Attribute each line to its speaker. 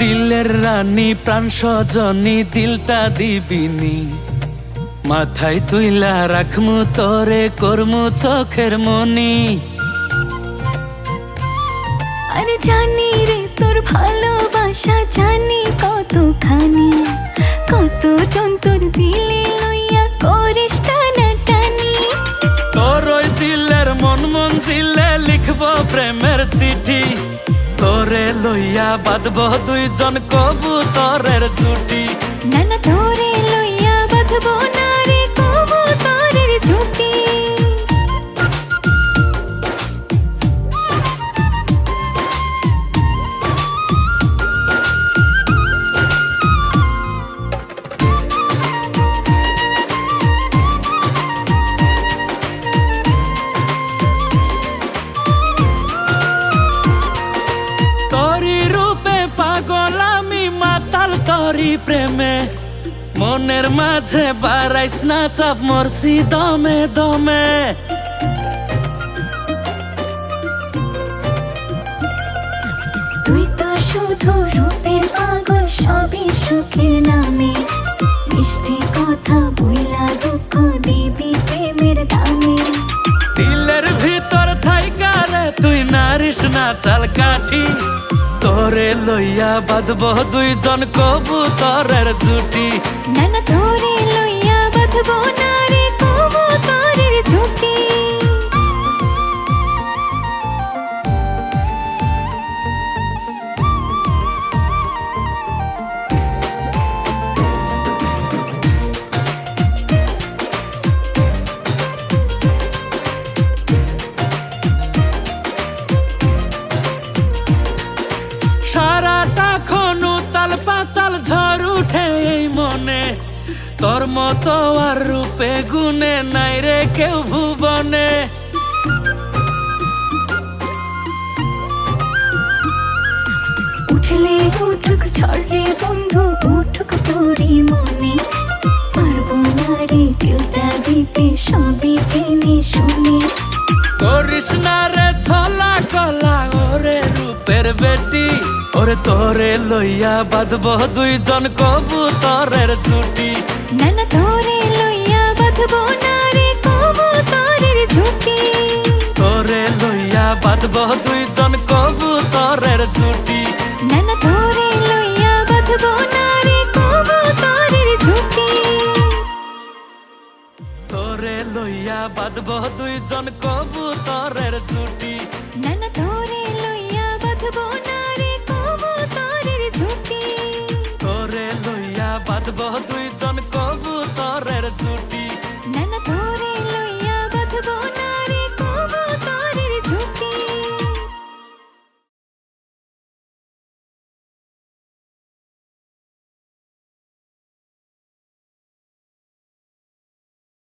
Speaker 1: দিলের রানী প্রাণ সজনী দিলটা দিবিনি। মাথায় তুইলা রাখমু তোরে করমু চোখের মনি।
Speaker 2: আরে জানি রে তোর ভালোবাসা জানি কতখানি। কত জন্তর দিলে লইয়া করিস টানা টানি
Speaker 1: তোর ওই দিলের মন মন জিলে লিখব প্রেমের চিঠি। লইয়া বাঁধব দুইজন কবুতরের জুটি
Speaker 2: নানা ধরে লইয়া বাঁধবো না
Speaker 1: তরি প্রেমে মনের মাঝে বাড়াইস না চাপ মরছি দমে দমে।
Speaker 2: তুই তো শুধু রূপের পাগল সবই সুখের নামে। মিষ্টি কথা বইলা দুঃখ দিবি প্রেমের দামে।
Speaker 1: দিলের ভিতর থাইকারে তুই নারিস না চাল কাঠি। তোরে লইয়া বাঁধব দুইজন কবুতরের জুটি।
Speaker 2: নানা তোরে লইয়া বাঁধব না রে কবুতরের
Speaker 1: সারাটা খনু তাল পাতাল ঝড় উঠে এই মনে। তোর মতো আর রূপে গুনে নাই রে কেউ ভুবনে।
Speaker 2: উঠলে উঠুক ছড়ে বন্ধু, উঠুক তোরে মনে।
Speaker 1: তোরে লইয়া বাঁধব দুইজন কবুতরের জুটি
Speaker 2: নানা ধরে লইয়া বাঁধবো না রে কবুতরের ঝুঁকি
Speaker 1: তোরে লইয়া বাঁধব দুইজন কবুতরের জুটি
Speaker 2: নানা ধরে লইয়া বাঁধবো না রে কবুতরের ঝুঁকি
Speaker 1: তোরে লইয়া বাঁধব দুইজন কবুতরের জুটি
Speaker 2: নানা ধরে না